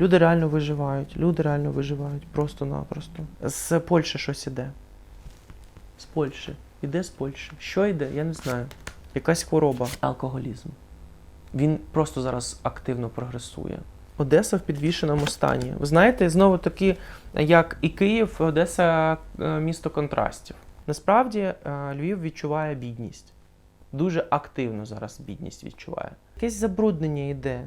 Люди реально виживають, люди реально виживають просто-напросто. З Польщі щось іде. З Польщі. Іде з Польщі. Що йде, я не знаю. Якась хвороба. Алкоголізм. Він просто зараз активно прогресує. Одеса в підвішеному стані. Ви знаєте, знову таки, як і Київ, Одеса е, місто контрастів. Насправді е, Львів відчуває бідність. Дуже активно зараз бідність відчуває. Якесь забруднення йде.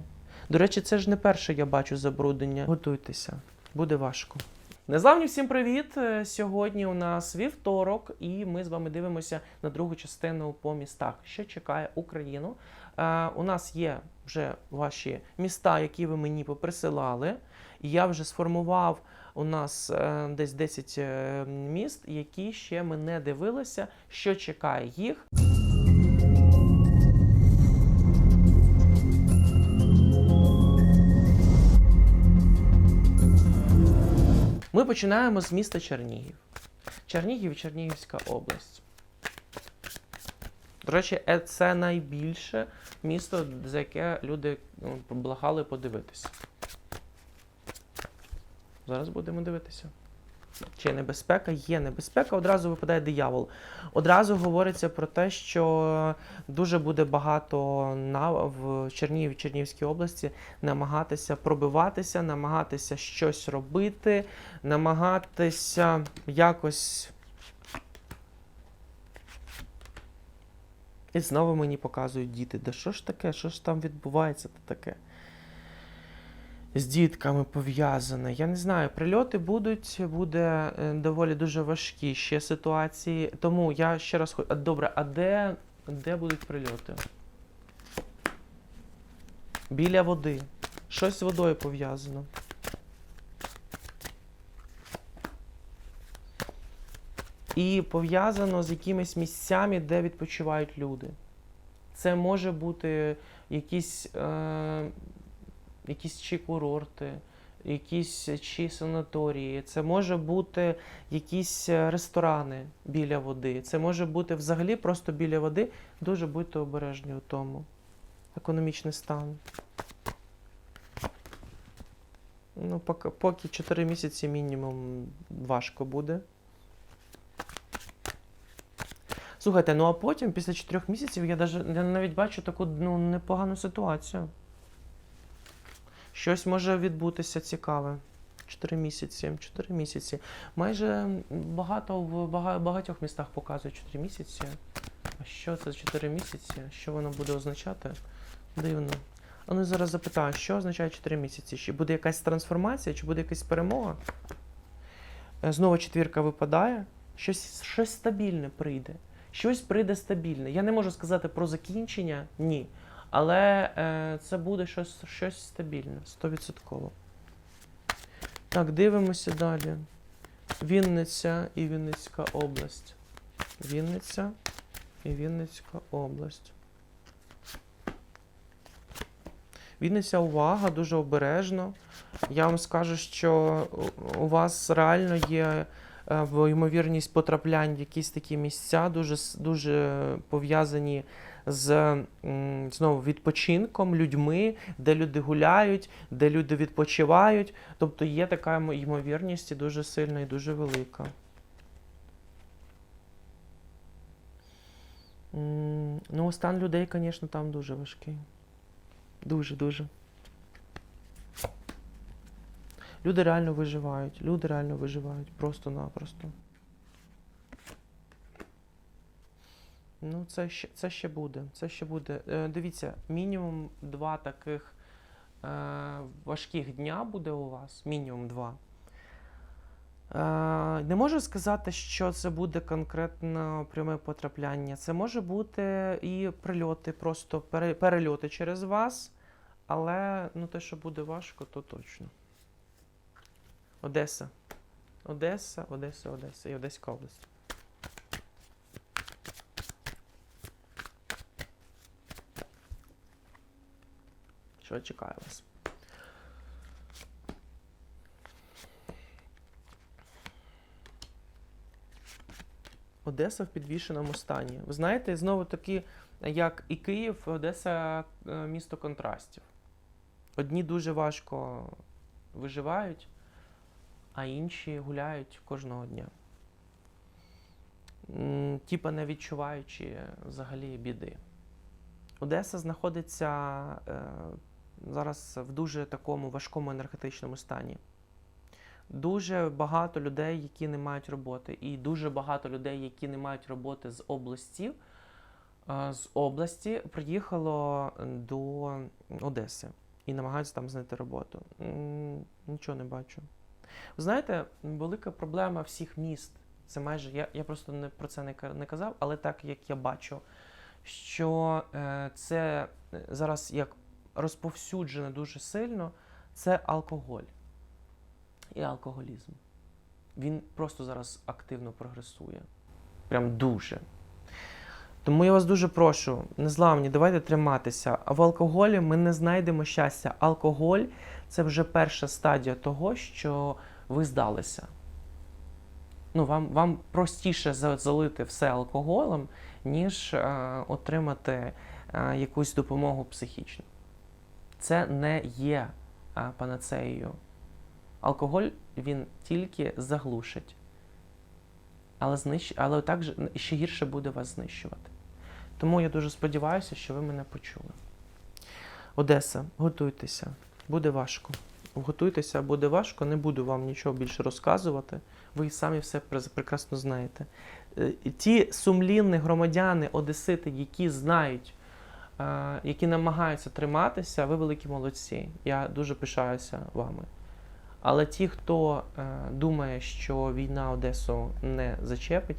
До речі, це ж не перше я бачу забруднення. Готуйтеся, буде важко. Незламні всім привіт! Е, Сьогодні у нас вівторок, і ми з вами дивимося на другу частину по містах, що чекає Україну. Е, у нас є вже ваші міста, які ви мені поприсилали. Я вже сформував у нас е, десь 10 е, міст, які ще ми не дивилися, що чекає їх. Ми починаємо з міста Чернігів. Чернігів, Чернігівська область. До речі, е, це найбільше місто, за яке люди ну, благали подивитися. Зараз будемо дивитися. Чи небезпека? Є небезпека, одразу випадає диявол. Одразу говориться про те, що дуже буде багато на, в Чернігів, Чернігівській області намагатися пробиватися, намагатися щось робити, намагатися якось. І знову мені показують діти. Да що ж таке? Що ж там відбувається таке? З дітками пов'язане. Я не знаю, прильоти будуть, буде е, доволі дуже важкі ще ситуації. Тому я ще раз хочу. Добре, а де, де будуть прильоти? Біля води. Щось з водою пов'язано. І пов'язано з якимись місцями, де відпочивають люди. Це може бути якісь, е, якісь чи курорти, якісь чи санаторії, це може бути якісь е, ресторани біля води. Це може бути взагалі просто біля води. Дуже будьте обережні у тому. Економічний стан. Ну, поки, поки 4 місяці мінімум важко буде. Слухайте, ну а потім, після 4 місяців, я, я навіть бачу таку ну, непогану ситуацію. Щось може відбутися цікаве. 4 місяці. 4 місяці. Майже багато в багатьох містах показують 4 місяці. А що це 4 місяці? Що воно буде означати? Дивно. А ну зараз запитаю, що означає 4 місяці? Чи буде якась трансформація, чи буде якась перемога? Е, Знову четвірка випадає. Щось, щось стабільне прийде. Щось прийде стабільне. Я не можу сказати про закінчення, ні. Але е, це буде щось, щось стабільне, 100%. Так, дивимося далі. Вінниця і Вінницька область. Вінниця і Вінницька область. Вінниця, увага, дуже обережно. Я вам скажу, що у- вас реально є в- ймовірність потраплянь в якісь такі місця, дуже, дуже пов'язані з знову відпочинком, людьми, де люди гуляють, де люди відпочивають. Тобто є така ймовірність і дуже сильна і дуже велика. Ну, стан людей, звісно, там дуже важкий. Дуже, дуже. Люди реально виживають. Люди реально виживають. Просто-напросто. Ну, це ще, це ще буде. Це ще буде. Е, дивіться, мінімум два таких е, важких дня буде у вас. Мінімум два. Е, не можу сказати, що це буде конкретно пряме потрапляння. Це може бути і прильоти, просто пере, перельоти через вас. Але ну, те, що буде важко, то точно. Одеса. Одеса, Одеса, Одеса і Одеська область. Що чекає вас? Одеса в підвішеному стані. Ви знаєте, знову таки, як і Київ, Одеса е, місто контрастів. Одні дуже важко виживають, а інші гуляють кожного дня. Тіпа не відчуваючи взагалі біди. Одеса знаходиться е, зараз в дуже такому важкому енергетичному стані. Дуже багато людей, які не мають роботи, і дуже багато людей, які не мають роботи з області, е, з області приїхало до Одеси і намагаються там знайти роботу. Нічого не бачу. Ви знаєте, велика проблема всіх міст. Це майже я, я просто не про це не, не казав, але так як я бачу, що е, це е, зараз як розповсюджено дуже сильно, це алкоголь і алкоголізм. Він просто зараз активно прогресує. Прям дуже. Тому я вас дуже прошу, незламні, давайте триматися. А в алкоголі ми не знайдемо щастя. Алкоголь це вже перша стадія того, що ви здалися. Ну, вам, вам простіше залити все алкоголем, ніж е, отримати е, якусь допомогу психічну. Це не є е, панацеєю. Алкоголь він тільки заглушить, але, знищ... але також ще гірше буде вас знищувати. Тому я дуже сподіваюся, що ви мене почули. Одеса, готуйтеся, буде важко. Готуйтеся, буде важко, не буду вам нічого більше розказувати. Ви самі все прекрасно знаєте. Е, Ті сумлінні громадяни, одесити, які знають, е, які намагаються триматися, ви великі молодці. Я дуже пишаюся вами. Але ті, хто е, думає, що війна Одесу не зачепить,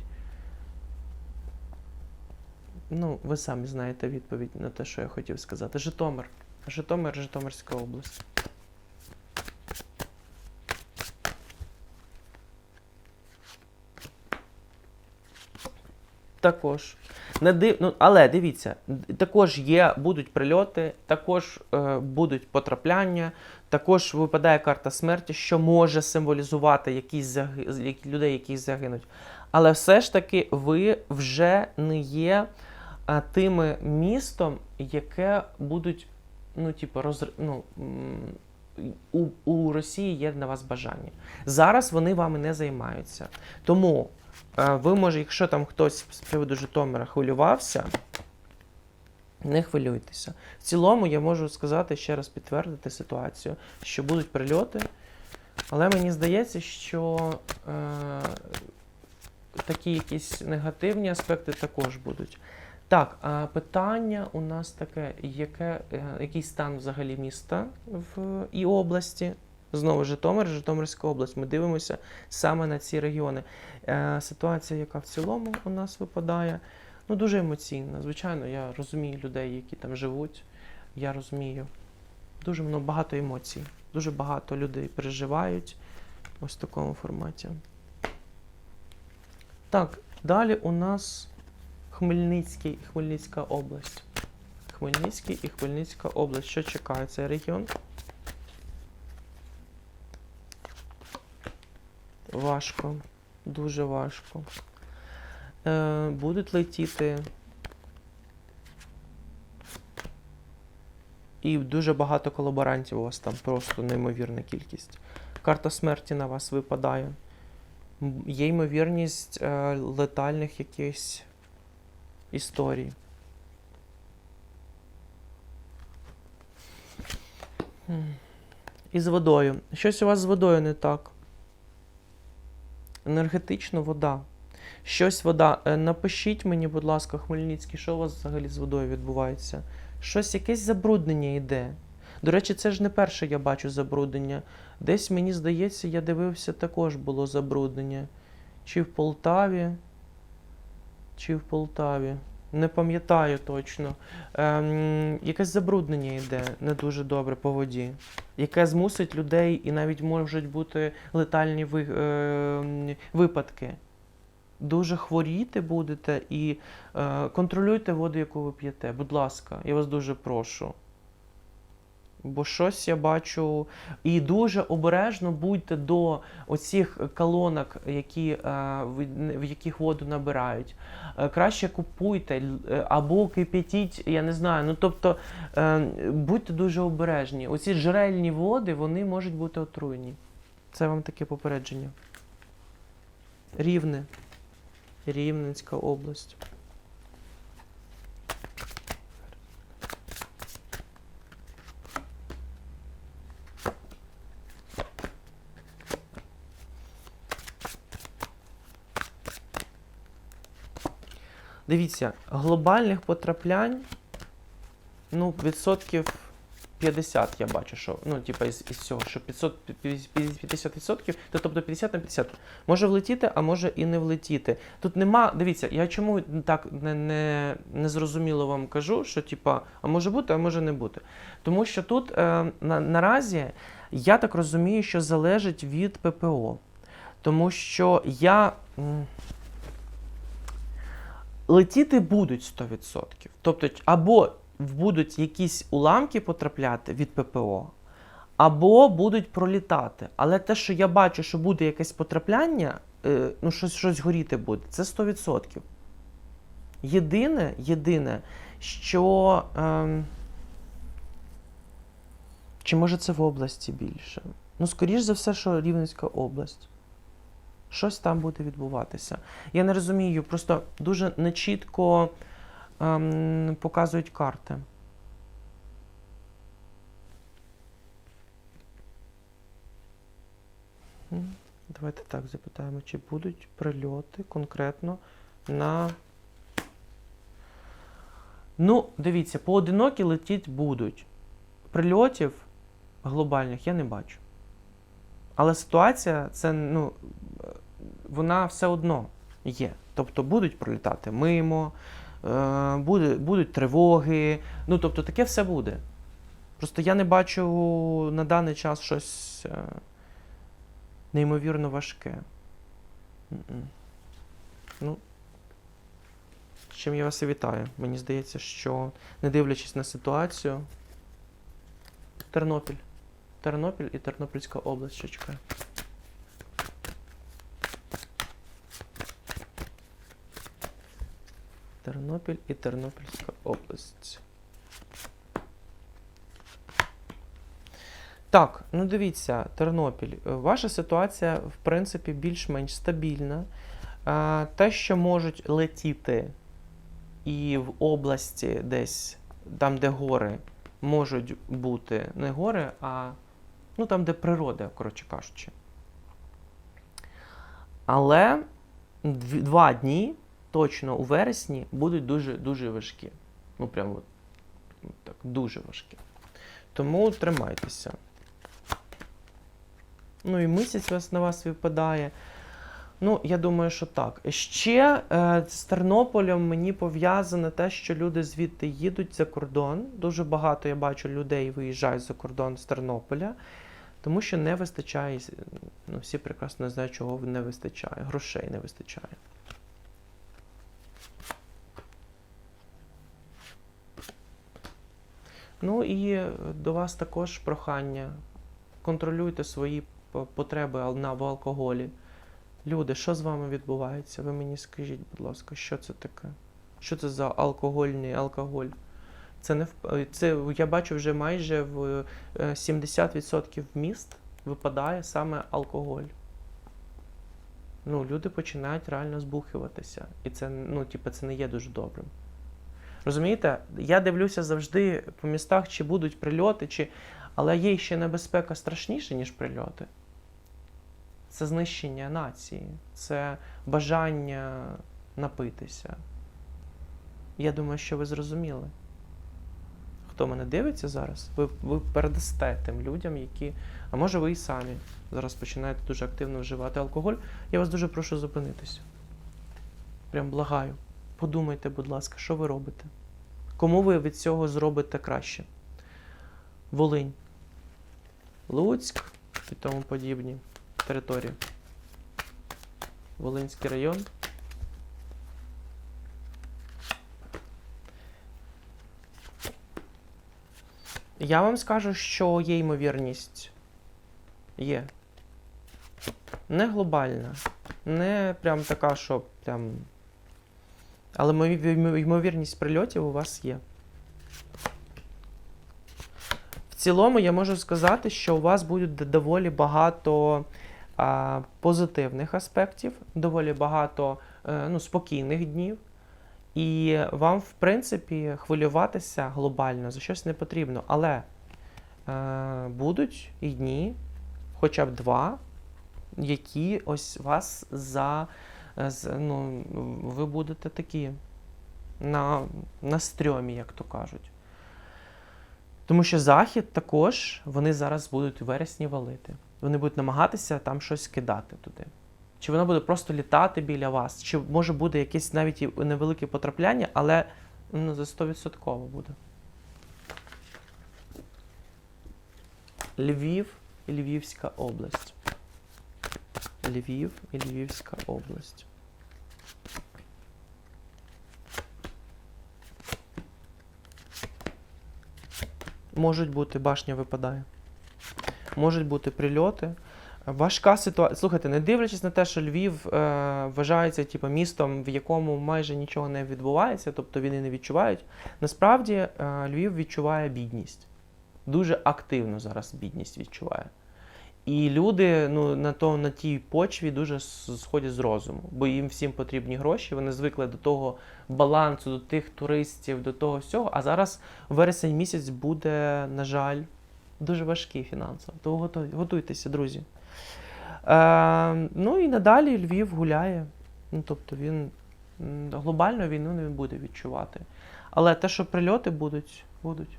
ну, ви самі знаєте відповідь на те, що я хотів сказати. Житомир. Житомир, Житомирська область. Також. Не див... ну, але дивіться, також є, будуть прильоти, також е, будуть потрапляння, також випадає карта смерті, що може символізувати якісь заги... людей, які загинуть. Але все ж таки ви вже не є а, тим містом, яке будуть, ну, типу, розр... ну, у, у Росії є на вас бажання. Зараз вони вами не займаються. Тому ви, може, якщо там хтось з приводу Житомира хвилювався, не хвилюйтеся. В цілому я можу сказати, ще раз підтвердити ситуацію, що будуть прильоти, але мені здається, що е, такі якісь негативні аспекти також будуть. Так, а питання у нас таке, яке, е, який стан взагалі міста в і області? Знову Житомир, Житомирська область. Ми дивимося саме на ці регіони. Е, ситуація, яка в цілому у нас випадає, ну дуже емоційна. Звичайно, я розумію людей, які там живуть. Я розумію. Дуже много, багато емоцій. Дуже багато людей переживають ось в такому форматі. Так, далі у нас Хмельницький і Хмельницька область. Хмельницький і Хмельницька область. Що чекає цей регіон? Важко. Дуже важко. Е, будуть летіти. І дуже багато колаборантів у вас там, просто неймовірна кількість. Карта смерті на вас випадає. Є ймовірність е, летальних якихось історій. І з водою. Щось у вас з водою не так. Енергетично вода. Щось вода. Е, Напишіть мені, будь ласка, Хмельницький, що у вас взагалі з водою відбувається? Щось, якесь забруднення йде. До речі, це ж не перше я бачу забруднення. Десь, мені здається, я дивився, також було забруднення. Чи в Полтаві, чи в Полтаві. Не пам'ятаю точно. Ем, якесь забруднення йде не дуже добре по воді, яке змусить людей і навіть можуть бути летальні ви, е, випадки. Дуже хворіти будете і е, контролюйте воду, яку ви п'єте. Будь ласка, я вас дуже прошу. Бо щось я бачу. І дуже обережно будьте до оцих колонок, які, е, в, яких воду набирають. Е, Краще купуйте е, або кип'ятіть, я не знаю. Ну тобто будьте дуже обережні. Оці джерельні води вони можуть бути отруєні. Це вам таке попередження. Рівне. Рівненська область. Дивіться, глобальних потраплянь, ну, відсотків 50 я бачу, що, ну, типа, із, із цього, що 500, 50 відсотків, то, тобто 50 на 50. Може влетіти, а може і не влетіти. Тут нема, дивіться, я чому так не, не, не зрозуміло вам кажу, що, типа, а може бути, а може не бути. Тому що тут е, на, наразі, я так розумію, що залежить від ППО. Тому що я. Летіти будуть 100%. Тобто, або будуть якісь уламки потрапляти від ППО, або будуть пролітати. Але те, що я бачу, що буде якесь потрапляння, е, ну щось, щось горіти буде, це 100%. Єдине, єдине, що. ем, чи може це в області більше? Ну, скоріш за все, що Рівненська область. Щось там буде відбуватися. Я не розумію, просто дуже нечітко ем, показують карти. Давайте так запитаємо, чи будуть прильоти конкретно на. Ну, дивіться, поодинокі летіть будуть. Прильотів глобальних я не бачу. Але ситуація, це, ну, вона все одно є. Тобто будуть пролітати мимо, е, буде, будуть тривоги. Ну, тобто таке все буде. Просто я не бачу на даний час щось е, неймовірно важке. Ну, чим я вас і вітаю. Мені здається, що не дивлячись на ситуацію. Тернопіль. Тернопіль і Тернопільська область чекає. Тернопіль і Тернопільська область. Так, ну дивіться, Тернопіль. Ваша ситуація, в принципі, більш-менш стабільна. Те, що можуть летіти і в області десь, там, де гори, можуть бути не гори, а ну, там, де природа, коротше кажучи. Але два дні точно у вересні будуть дуже дуже важкі. Ну, прямо так, дуже важкі. Тому тримайтеся. Ну і місяць вас на вас випадає. Ну, я думаю, що так. Ще е, з Тернополем мені пов'язане те, що люди звідти їдуть за кордон. Дуже багато я бачу людей виїжджають за кордон з Тернополя, тому що не вистачає. Ну, всі прекрасно знають, чого не вистачає. Грошей не вистачає. Ну і е, до вас також прохання. Контролюйте свої потреби на в алкоголі. Люди, що з вами відбувається? Ви мені скажіть, будь ласка, що це таке? Що це за алкогольний алкоголь? Це не е, це я бачу вже майже в е, 70% міст випадає саме алкоголь. Ну, люди починають реально збухуватися. І це, ну, типу, це не є дуже добрим. Розумієте, я дивлюся завжди по містах, чи будуть прильоти, чи... але є ще небезпека страшніша, ніж прильоти. Це знищення нації, це бажання напитися. Я думаю, що ви зрозуміли. Хто мене дивиться зараз, ви, ви передасте тим людям, які. А може ви і самі зараз починаєте дуже активно вживати алкоголь. Я вас дуже прошу зупинитися. Прям благаю. Подумайте, будь ласка, що ви робите? Кому ви від цього зробите краще? Волинь, Луцьк і тому подібні території. Волинський район. Я вам скажу, що є ймовірність. Є. Не глобальна. Не прям така, що прям. Але ймовірність прильотів у вас є. В цілому я можу сказати, що у вас буде доволі багато а, позитивних аспектів, доволі багато е, ну, спокійних днів. І вам, в принципі, хвилюватися глобально за щось не потрібно. Але е, будуть і дні, хоча б два, які ось вас за. Е, Ну, ви будете такі на, на стрьомі, як то кажуть. Тому що захід також вони зараз будуть у вересні валити. Вони будуть намагатися там щось кидати туди. Чи воно буде просто літати біля вас, чи може буде якесь навіть невелике потрапляння, але ну, за 100% буде. Львів і Львівська область. Львів і Львівська область. Можуть бути, башня випадає. Можуть бути прильоти. Важка ситуація. Слухайте, не дивлячись на те, що Львів е, вважається типу, містом, в якому майже нічого не відбувається, тобто вони не відчувають. Насправді е, Львів відчуває бідність. Дуже активно зараз бідність відчуває. І люди ну, на, то, на тій почві дуже сходять з розуму, бо їм всім потрібні гроші. Вони звикли до того балансу, до тих туристів, до того всього. А зараз вересень місяць буде, на жаль, дуже важкий фінансово. Тому готуйтеся, друзі. Е, ну і надалі Львів гуляє. Ну, тобто він глобально війну не буде відчувати. Але те, що прильоти будуть, будуть.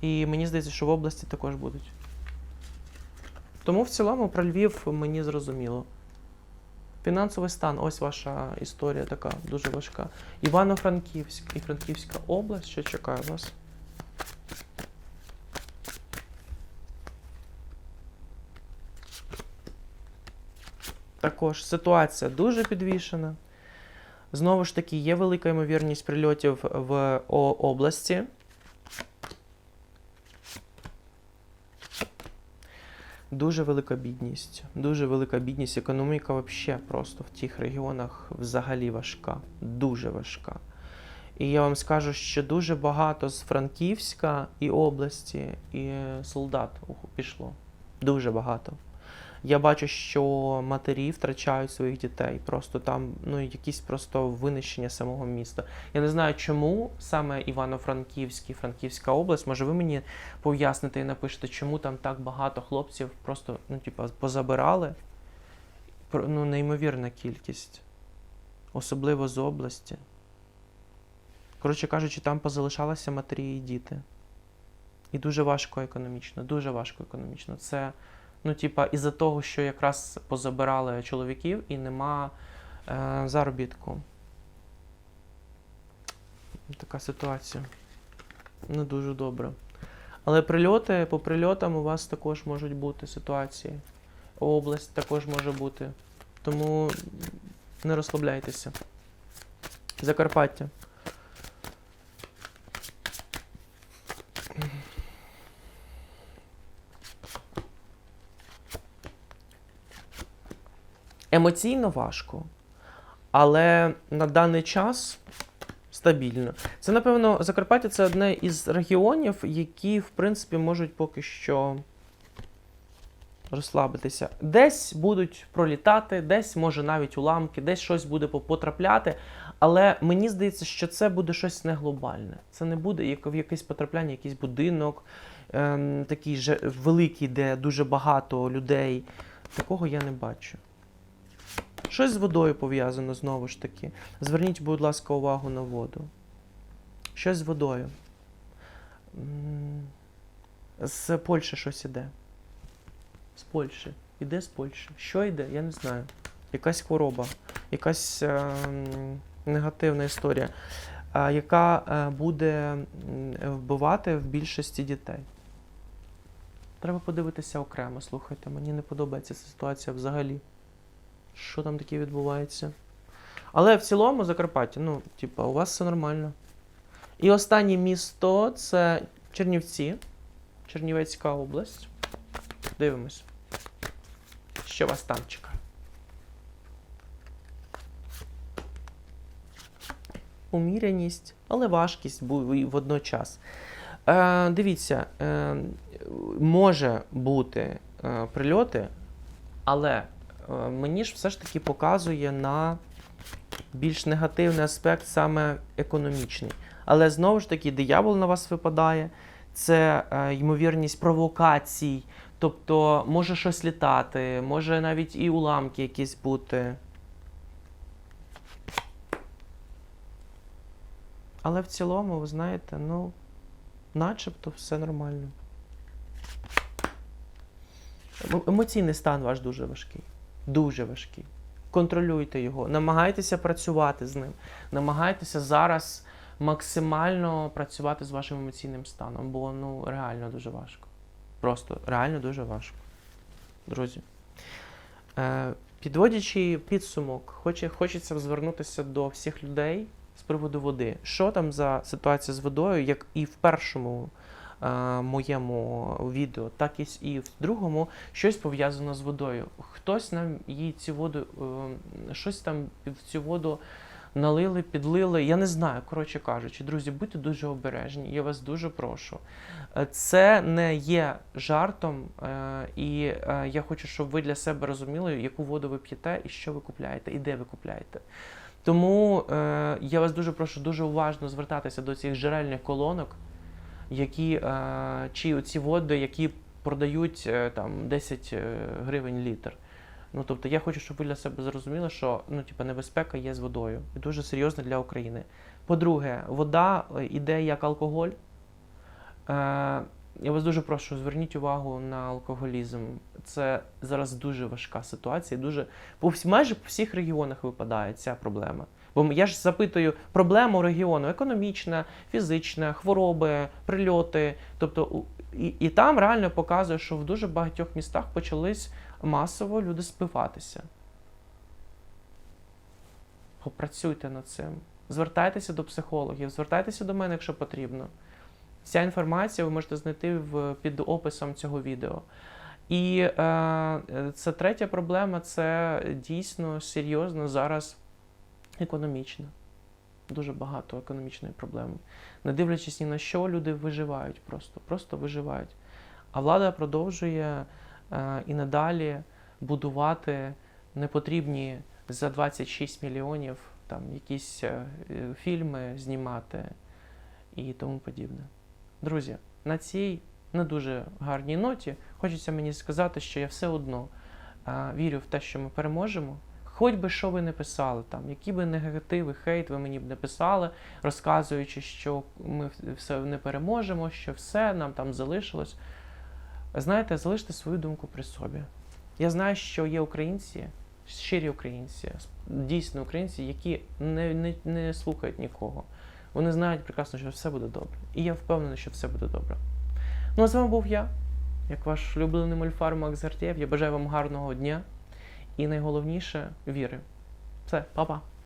І мені здається, що в області також будуть. Тому в цілому про Львів мені зрозуміло. Фінансовий стан, ось ваша історія така дуже важка. Івано-Франківськ і Франківська область, що чекає вас? Також ситуація дуже підвішена. Знову ж таки, є велика ймовірність прильотів в області. Дуже велика бідність. Дуже велика бідність. Економіка взагалі просто в тих регіонах взагалі важка. Дуже важка. І я вам скажу, що дуже багато з Франківська і області і солдат пішло. Дуже багато. Я бачу, що матері втрачають своїх дітей. Просто там ну, якісь просто винищення самого міста. Я не знаю, чому саме Івано-Франківський, Франківська область. Може, ви мені поясните і напишете, чому там так багато хлопців просто ну, типу, позабирали. Ну, неймовірна кількість. Особливо з області. Коротше кажучи, там позалишалися матері і діти. І дуже важко економічно, дуже важко економічно. Це, ну, типа, із-за того, що якраз позабирали чоловіків і нема е, заробітку. Така ситуація. Не дуже добре. Але прильоти, по прильотам у вас також можуть бути ситуації. Область також може бути. Тому не розслабляйтеся. Закарпаття. Емоційно важко, але на даний час стабільно. Це, напевно, Закарпаття це одне із регіонів, які, в принципі, можуть поки що розслабитися. Десь будуть пролітати, десь, може, навіть уламки, десь щось буде потрапляти. Але мені здається, що це буде щось не глобальне. Це не буде як в якесь потрапляння, якийсь будинок, ем, такий же великий, де дуже багато людей. Такого я не бачу. Щось з водою пов'язано знову ж таки. Зверніть, будь ласка, увагу на воду. Щось з водою. З Польщі щось іде. З Польщі. Іде з Польщі. Що йде? Я не знаю. Якась хвороба, якась ем, негативна історія, е, яка е, буде вбивати в більшості дітей. Треба подивитися окремо. Слухайте, мені не подобається ця ситуація взагалі що там таке відбувається. Але в цілому Закарпаття, ну, типа, у вас все нормально. І останнє місто це Чернівці. Чернівецька область. Дивимось. Що вас там чекає? Уміреність, але важкість бу- і водночас. Е, дивіться, е, може бути е, прильоти, але мені ж все ж таки показує на більш негативний аспект, саме економічний. Але знову ж таки, диявол на вас випадає, це е, ймовірність провокацій, тобто може щось літати, може навіть і уламки якісь бути. Але в цілому, ви знаєте, ну, начебто все нормально. Ем- Емоційний стан ваш дуже важкий. Дуже важкий. Контролюйте його, намагайтеся працювати з ним. Намагайтеся зараз максимально працювати з вашим емоційним станом, бо ну реально дуже важко. Просто реально дуже важко. Друзі. Е, підводячи підсумок, хоче, хочеться звернутися до всіх людей з приводу води. Що там за ситуація з водою, як і в першому моєму відео, так і, в другому, щось пов'язано з водою. Хтось нам їй цю воду, е, щось там в цю воду налили, підлили. Я не знаю, коротше кажучи, друзі, будьте дуже обережні. Я вас дуже прошу. Е, Це не є жартом, е, і е, я хочу, щоб ви для себе розуміли, яку воду ви п'єте і що ви купляєте, і де ви купляєте. Тому е, я вас дуже прошу дуже уважно звертатися до цих джерельних колонок, які, е, чи ці води, які продають е, там 10 е, гривень літр. Ну, тобто я хочу, щоб ви для себе зрозуміли, що ну, типу, небезпека є з водою. І дуже серйозна для України. По-друге, вода іде як алкоголь. Е, я вас дуже прошу, зверніть увагу на алкоголізм. Це зараз дуже важка ситуація. Дуже по майже по всіх регіонах випадає ця проблема. Бо я ж запитую проблему регіону: економічна, фізична, хвороби, прильоти. Тобто, і, і там реально показує, що в дуже багатьох містах почались масово люди спиватися. Попрацюйте над цим. Звертайтеся до психологів, звертайтеся до мене, якщо потрібно. Вся інформація ви можете знайти в, під описом цього відео. І е, це третя проблема це дійсно серйозно зараз економічна. Дуже багато економічної проблеми. Не дивлячись ні на що, люди виживають просто, просто виживають. А влада продовжує е, і надалі будувати непотрібні за 26 мільйонів там якісь е, фільми знімати і тому подібне. Друзі, на цій не дуже гарній ноті хочеться мені сказати, що я все одно е, вірю в те, що ми переможемо. Хоч би що ви не писали там, які би негативи, хейт ви мені б не писали, розказуючи, що ми все не переможемо, що все нам там залишилось. Знаєте, залиште свою думку при собі. Я знаю, що є українці, щирі українці, дійсно українці, які не, не, не слухають нікого. Вони знають прекрасно, що все буде добре. І я впевнений, що все буде добре. Ну а з вами був я, як ваш улюблений мольфар Макс Гартєв. Я бажаю вам гарного дня і найголовніше віри. Все, па-па.